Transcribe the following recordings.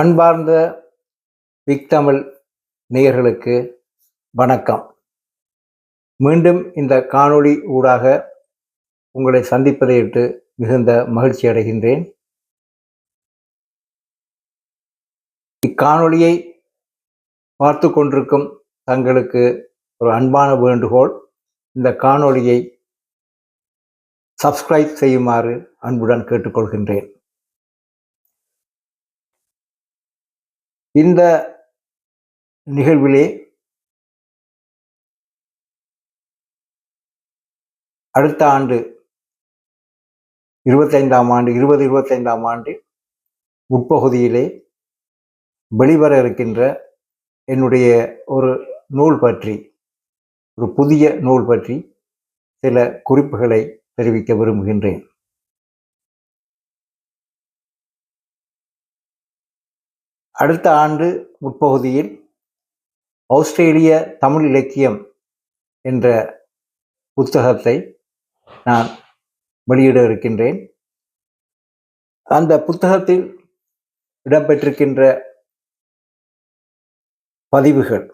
அன்பார்ந்த விக்தமிழ் நேயர்களுக்கு வணக்கம். மீண்டும் இந்த காணொளி ஊடாக உங்களை சந்திப்பதையிட்டு மிகுந்த மகிழ்ச்சி அடைகின்றேன். இக்காணொளியை பார்த்து கொண்டிருக்கும் தங்களுக்கு ஒரு அன்பான வேண்டுகோள் இந்த காணொளியை சப்ஸ்கிரைப் செய்யுமாறு அன்புடன் கேட்டுக்கொள்கின்றேன். இந்த நிகழ்விலே அடுத்த ஆண்டு இருபத்தைந்தாம் ஆண்டு இருபது இருபத்தைந்தாம் ஆண்டு உட்பகுதியிலே வெளிவர இருக்கின்ற என்னுடைய ஒரு நூல் பற்றி ஒரு புதிய நூல் பற்றி சில குறிப்புகளை தெரிவிக்க விரும்புகின்றேன். அடுத்த ஆண்டு முற்பகுதியில் ஆஸ்திரேலிய தமிழ் இலக்கியம் என்ற புத்தகத்தை நான் வெளியிட இருக்கின்றேன். அந்த புத்தகத்தில் இடம்பெற்றிருக்கின்ற பதிவுகள்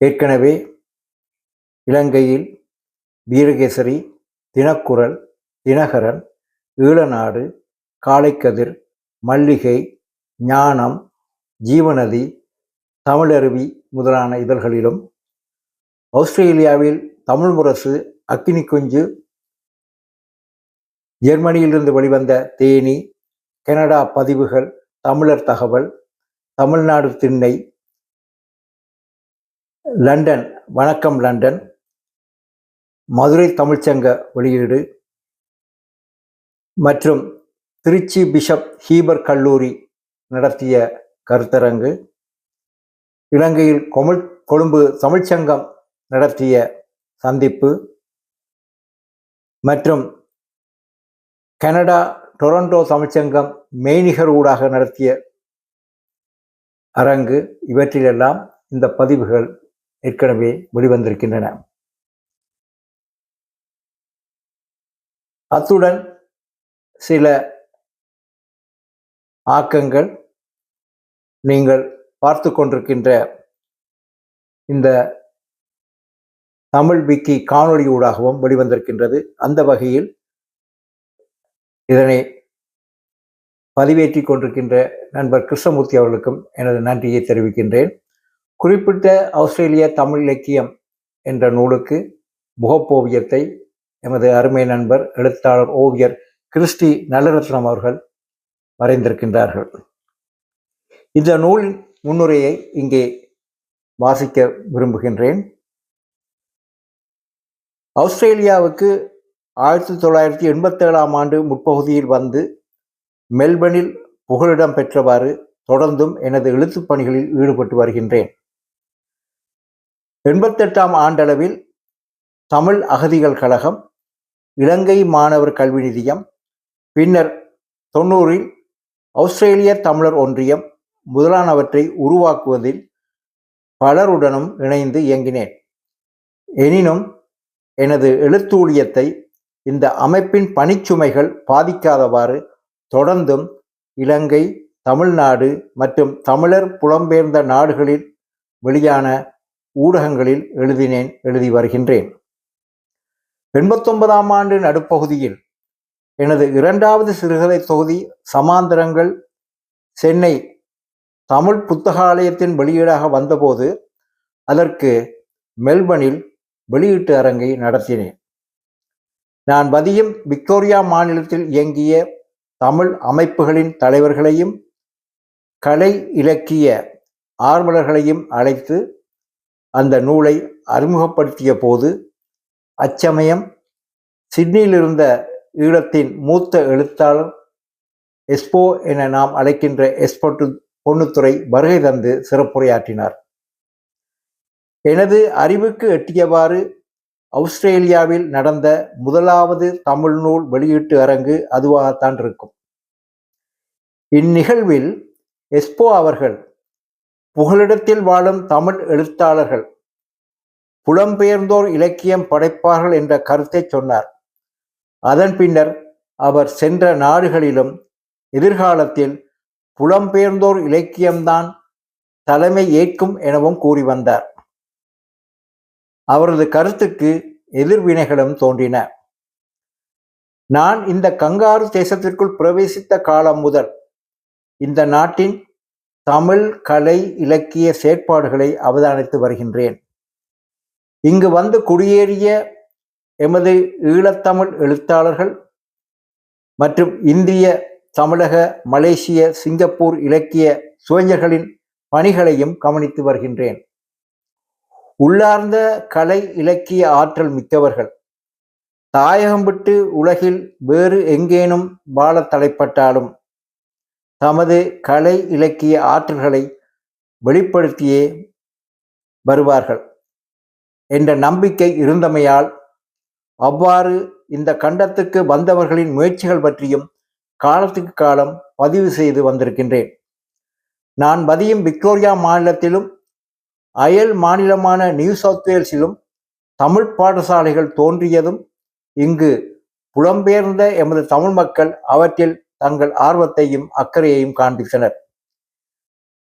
ஏற்கனவே இலங்கையில் வீரகேசரி தினக்குரல் தினகரன் ஈழநாடு காளைக்கதிர் மல்லிகை ஞானம் ஜீவநதி தமிழருவி முதலான இதழ்களிலும் ஆஸ்திரேலியாவில் தமிழ் முரசு அக்கினி குஞ்சு ஜெர்மனியிலிருந்து வெளிவந்த தேனி கனடா பதிவுகள் தமிழர் தகவல் தமிழ்நாடு திண்ணை லண்டன் வணக்கம் லண்டன் மதுரை தமிழ்ச்சங்க வெளியீடு மற்றும் திருச்சி பிஷப் ஹீபர் கல்லூரி நடத்திய கருத்தரங்கு. இலங்கையில் கொமிழ் கொழும்பு தமிழ்ச்சங்கம் நடத்திய சந்திப்பு. மற்றும் கனடா டொரண்டோ தமிழ்ச்சங்கம் மெய்நிகர் ஊடாக நடத்திய அரங்கு. இவற்றிலெல்லாம் இந்த பதிவுகள் ஏற்கனவே வெளிவந்திருக்கின்றன. அத்துடன் சில ஆக்கங்கள் நீங்கள் பார்த்து கொண்டிருக்கின்ற இந்த தமிழ் விக்கி காணொளி ஊடாகவும் வெளிவந்திருக்கின்றது. அந்த வகையில் இதனை பதிவேற்றி கொண்டிருக்கின்ற நண்பர் கிருஷ்ணமூர்த்தி அவர்களுக்கும் எனது நன்றியை தெரிவிக்கின்றேன். குறிப்பிட்ட ஆஸ்திரேலிய தமிழ் இலக்கியம் என்ற நூலுக்கு முகப்போவியத்தை எமது அருமை நண்பர் எழுத்தாளர் ஓவியர் கிறிஸ்டி நல்லரத்னம் அவர்கள் வரைந்திருக்கின்றார்கள் இந்த நூலின் முன்னுரையை இங்கே வாசிக்க விரும்புகின்றேன். ஆஸ்திரேலியாவுக்கு ஆயிரத்தி தொள்ளாயிரத்தி எண்பத்தேழாம் ஆண்டு முற்பகுதியில் வந்து மெல்பர்னில் புகலிடம் பெற்றவாறு தொடர்ந்தும் எனது எழுத்துப் பணிகளில் ஈடுபட்டு வருகின்றேன். எண்பத்தெட்டாம் ஆண்டளவில் தமிழ் அகதிகள் கழகம் இலங்கை மாணவர் கல்வி நிதியம் பின்னர் தொண்ணூறில் ஆஸ்திரேலிய தமிழர் ஒன்றியம் முதலானவற்றை உருவாக்குவதில் பலருடனும் இணைந்து இயங்கினேன். எனினும் எனது எழுத்தூழியத்தை இந்த அமைப்பின் பணிச்சுமைகள் பாதிக்காதவாறு தொடர்ந்தும் இலங்கை தமிழ்நாடு மற்றும் தமிழர் புலம்பெயர்ந்த நாடுகளில் வெளியான ஊடகங்களில் எழுதினேன் எழுதி வருகின்றேன். எண்பத்தொன்பதாம் ஆண்டு நடுப்பகுதியில் எனது இரண்டாவது சிறுகதை தொகுதி சமாந்தரங்கள் சென்னை தமிழ் புத்தகாலயத்தின் வெளியீடாக வந்தபோது அதற்கு மெல்பனில் வெளியீட்டு அரங்கை நடத்தினேன். நான் பதியும் விக்டோரியா மாநிலத்தில் இயங்கிய தமிழ் அமைப்புகளின் தலைவர்களையும் கலை இலக்கிய ஆர்வலர்களையும் அழைத்து அந்த நூலை அறிமுகப்படுத்திய போது அச்சமயம் சிட்னியிலிருந்த ஈழத்தின் மூத்த எழுத்தாளர் எஸ்போ என நாம் அழைக்கின்ற எஸ்பொட்டு பொன்னுத்துறை வருகை தந்து சிறப்புரையாற்றினார். எனது அறிவுக்கு எட்டியவாறு ஆஸ்திரேலியாவில் நடந்த முதலாவது தமிழ் நூல் வெளியீட்டு அரங்கு அதுவாகத்தான் இருக்கும். இந்நிகழ்வில் எஸ்போ அவர்கள் புகலிடத்தில் வாழும் தமிழ் எழுத்தாளர்கள் புலம்பெயர்ந்தோர் இலக்கியம் படைப்பார்கள் என்ற கருத்தை சொன்னார். அதன் பின்னர் அவர் சென்ற நாடுகளிலும் எதிர்காலத்தில் புலம்பெயர்ந்தோர் இலக்கியம்தான் தலைமை ஏற்கும் எனவும் கூறி வந்தார். அவரது கருத்துக்கு எதிர்வினைகளும் தோன்றின. நான் இந்த கங்காரு தேசத்திற்குள் பிரவேசித்த காலம் முதல் இந்த நாட்டின் தமிழ் கலை இலக்கிய செயற்பாடுகளை அவதானித்து வருகின்றேன். இங்கு வந்து குடியேறிய எமது ஈழத்தமிழ் எழுத்தாளர்கள் மற்றும் இந்திய தமிழக மலேசிய சிங்கப்பூர் இலக்கிய சுவைஞர்களின் பணிகளையும் கவனித்து வருகின்றேன். உள்ளார்ந்த கலை இலக்கிய ஆற்றல் மிக்கவர்கள். தாயகம் விட்டு உலகில் வேறு எங்கேனும் வாழ தலைப்பட்டாலும் தமது கலை இலக்கிய ஆற்றல்களை வெளிப்படுத்தியே வருவார்கள். என்ற நம்பிக்கை இருந்தமையால் அவ்வாறு இந்த கண்டத்துக்கு வந்தவர்களின் முயற்சிகள் பற்றியும் காலத்துக்கு காலம் பதிவு செய்து வந்திருக்கின்றேன். நான் பதியும் விக்டோரியா மாநிலத்திலும் அயல் மாநிலமான நியூ சவுத் வேல்ஸிலும் தமிழ் பாடசாலைகள் தோன்றியதும் இங்கு புலம்பெயர்ந்த எமது தமிழ் மக்கள் அவற்றில் தங்கள் ஆர்வத்தையும் அக்கறையையும் காண்பித்தனர்.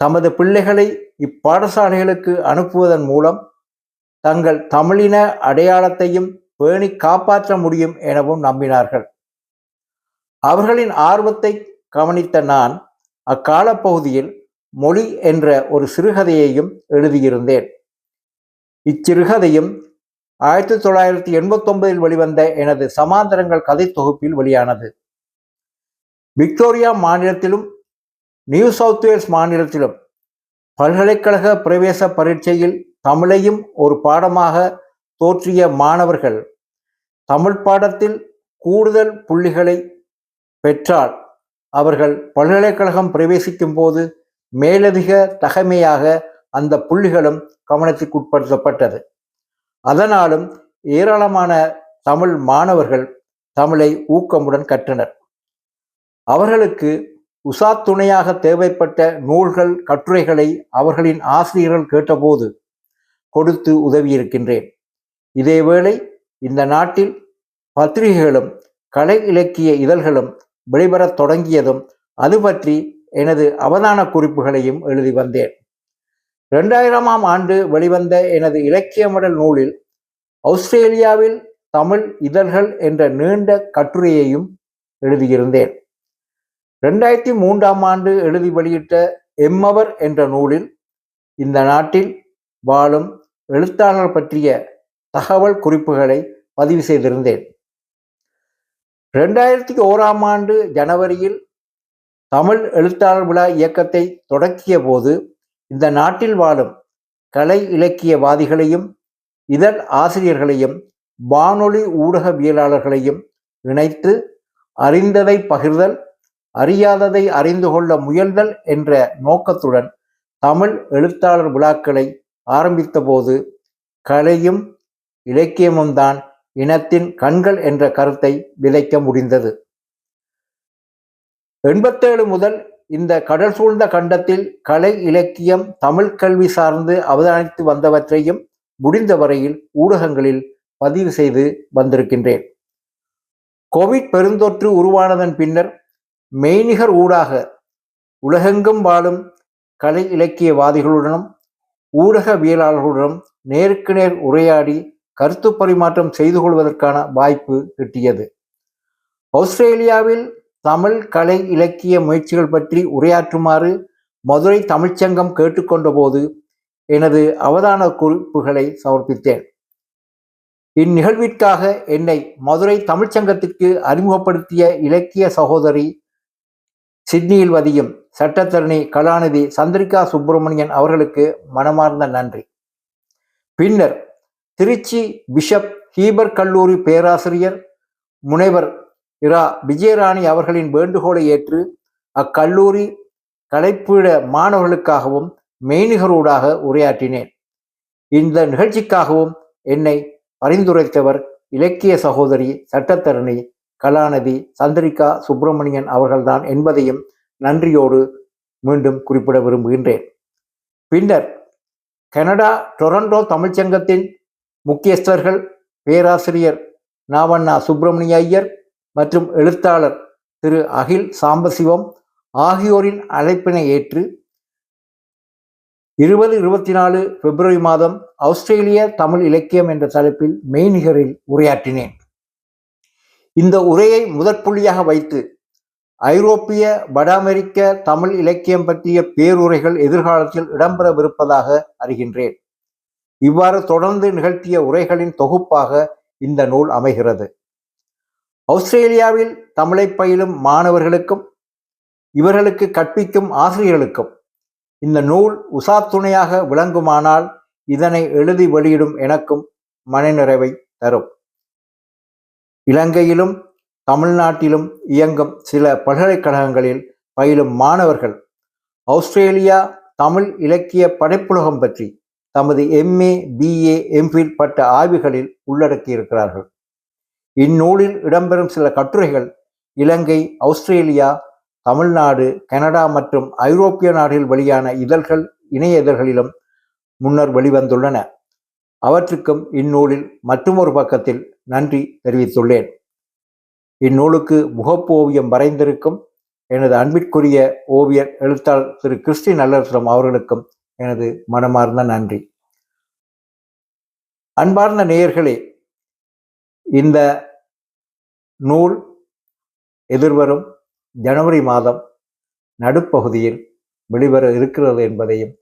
தமது பிள்ளைகளை இப்பாடசாலைகளுக்கு அனுப்புவதன் மூலம் தங்கள் தமிழின அடையாளத்தையும் பேணி காப்பாற்ற முடியும் எனவும் நம்பினார்கள். அவர்களின் ஆர்வத்தை கவனித்த நான் அக்காலப்பகுதியில் மொழி என்ற ஒரு சிறுகதையையும் எழுதியிருந்தேன். இச்சிறுகதையும் ஆயிரத்தி தொள்ளாயிரத்தி எண்பத்தொன்பதில் வெளிவந்த எனது சமாந்தரங்கள் கதை தொகுப்பில் வெளியானது. விக்டோரியா மாநிலத்திலும் நியூ சவுத் வேல்ஸ் மாநிலத்திலும் பல்கலைக்கழக பிரவேச பரீட்சையில் தமிழையும் ஒரு பாடமாக தோற்றிய மாணவர்கள் தமிழ் பாடத்தில் கூடுதல் புள்ளிகளை பெற்றால் அவர்கள் பல்கலைக்கழகம் பிரவேசிக்கும் போது மேலதிக தகமையாக அந்த புள்ளிகளும் கவனத்திற்குட்படுத்தப்பட்டது அதனாலும் ஏராளமான தமிழ் மாணவர்கள் தமிழை ஊக்கமுடன் கற்றனர். அவர்களுக்கு உசா துணையாக தேவைப்பட்ட நூல்கள் கட்டுரைகளை அவர்களின் ஆசிரியர்கள் கேட்டபோது கொடுத்து உதவியிருக்கின்றேன். இதேவேளை இந்த நாட்டில் பத்திரிகைகளும் கலை இலக்கிய இதழ்களும் வெளிவரத் தொடங்கியதும் அது பற்றி எனது அவதான குறிப்புகளையும் எழுதி வந்தேன். இரண்டாயிரமாம் ஆண்டு வெளிவந்த எனது இலக்கியமடல் நூலில் ஆஸ்திரேலியாவில் தமிழ் இதழ்கள் என்ற நீண்ட கட்டுரையையும் எழுதியிருந்தேன். ரெண்டாயிரத்தி மூன்றாம் ஆண்டு எழுதி வெளியிட்ட எம்மவர் என்ற நூலில் இந்த நாட்டில் வாழும் எழுத்தாளர் பற்றிய தகவல் குறிப்புகளை பதிவு செய்திருந்தேன். ரெண்டாயிரத்தி ஓராம் ஆண்டு ஜனவரியில் தமிழ் எழுத்தாளர் விழா இயக்கத்தை தொடக்கிய போது இந்த நாட்டில் வாழும் கலை இலக்கியவாதிகளையும் இதழ் ஆசிரியர்களையும் வானொலி ஊடகவியலாளர்களையும் இணைத்து அறிந்ததை பகிர்தல் அறியாததை அறிந்து கொள்ள முயல்தல் என்ற நோக்கத்துடன் தமிழ் எழுத்தாளர் விழாக்களை ஆரம்பித்தபோது கலையும் இலக்கியமும் தான் இனத்தின் கண்கள் என்ற கருத்தை விதைக்க முடிந்தது. எண்பத்தேழு முதல் இந்த கடல் சூழ்ந்த கண்டத்தில் கலை இலக்கியம் தமிழ் கல்வி சார்ந்து அவதானித்து வந்தவற்றையும் முடிந்த வரையில் ஊடகங்களில் பதிவு செய்து வந்திருக்கின்றேன். கோவிட் பெருந்தொற்று உருவானதன் பின்னர் மெய்நிகர் ஊடாக உலகெங்கும் வாழும் கலை இலக்கியவாதிகளுடனும் ஊடகவியலாளர்களுடனும் நேருக்கு நேர் உரையாடி கருத்து பரிமாற்றம் செய்து கொள்வதற்கான வாய்ப்பு கிட்டியது. ஆஸ்திரேலியாவில் தமிழ் கலை இலக்கிய முயற்சிகள் பற்றி உரையாற்றுமாறு மதுரை தமிழ்ச்சங்கம் கேட்டுக்கொண்ட போது எனது அவதான குறிப்புகளை சமர்ப்பித்தேன். இந்நிகழ்விற்காக என்னை மதுரை தமிழ்ச்சங்கத்திற்கு அறிமுகப்படுத்திய இலக்கிய சகோதரி சிட்னியில் வதியும் சட்டத்தரணி கலாநிதி சந்திரிகா சுப்பிரமணியன் அவர்களுக்கு மனமார்ந்த நன்றி. பின்னர் திருச்சி பிஷப் ஹீபர் கல்லூரி பேராசிரியர் முனைவர் இரா விஜயராணி அவர்களின் வேண்டுகோளை ஏற்று அக்கல்லூரி கலைப்பீட மாணவர்களுக்காகவும் மெய்நிகரூடாக உரையாற்றினேன். இந்த நிகழ்ச்சிக்காகவும் என்னை பரிந்துரைத்தவர் இலக்கிய சகோதரி சட்டத்தரணி கலாநிதி சந்திரிகா சுப்பிரமணியன் அவர்கள்தான் என்பதையும் நன்றியோடு மீண்டும் குறிப்பிட விரும்புகின்றேன். பின்னர் கனடா டொரண்டோ தமிழ்ச்சங்கத்தின் முக்கியஸ்தர்கள் பேராசிரியர் நாவண்ணா சுப்பிரமணிய ஐயர் மற்றும் எழுத்தாளர் திரு அகில் சாம்பசிவம் ஆகியோரின் அழைப்பினை ஏற்று இருபது இருபத்தி நாலு பிப்ரவரி மாதம் ஆஸ்திரேலிய தமிழ் இலக்கியம் என்ற தலைப்பில் மெய்நிகரில் உரையாற்றினேன். இந்த உரையை முதற்புள்ளியாக வைத்து ஐரோப்பிய வட அமெரிக்க தமிழ் இலக்கியம் பற்றிய பேருரைகள் எதிர்காலத்தில் இடம்பெறவிருப்பதாக அறிகின்றேன். இவ்வாறு தொடர்ந்து நிகழ்த்திய உரைகளின் தொகுப்பாக இந்த நூல் அமைகிறது. ஆஸ்திரேலியாவில் தமிழை பயிலும் மாணவர்களுக்கும் இவர்களுக்கு கற்பிக்கும் ஆசிரியர்களுக்கும் இந்த நூல் உசாத்துணையாக விளங்குமானால் இதனை எழுதி வெளியிடும் எனக்கும் மனநிறைவை தரும். இலங்கையிலும் தமிழ்நாட்டிலும் இயங்கும் சில பல்கலைக்கழகங்களில் பயிலும் மாணவர்கள் ஆஸ்திரேலியா தமிழ் இலக்கிய படைப்புலகம் பற்றி தமது எம்ஏ பிஏ எம்ஃபில் பட்ட ஆய்வுகளில் உள்ளடக்கியிருக்கிறார்கள். இந்நூலில் இடம்பெறும் சில கட்டுரைகள் இலங்கை ஆஸ்திரேலியா தமிழ்நாடு கனடா மற்றும் ஐரோப்பிய நாடுகளில் வெளியான இதழ்கள் இணைய இதழ்களிலும் முன்னர் வெளிவந்துள்ளன. அவற்றுக்கும் இந்நூலில் மற்றொரு பக்கத்தில் நன்றி தெரிவித்துள்ளேன். இந்நூலுக்கு முகப்பு ஓவியம் வரைந்திருக்கும் எனது அன்பிற்குரிய ஓவியர் எழுத்தாளர் திரு கிறிஸ்டி நல்லரசம் அவர்களுக்கும் எனது மனமார்ந்த நன்றி. அன்பார்ந்த நேயர்களே இந்த நூல் எதிர்வரும் ஜனவரி மாதம் நடுப்பகுதியில் வெளிவர இருக்கிறது என்பதையும்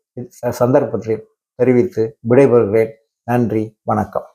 சந்தர்ப்பத்தில் தெரிவித்து விடைபெறுகிறேன். நன்றி வணக்கம்.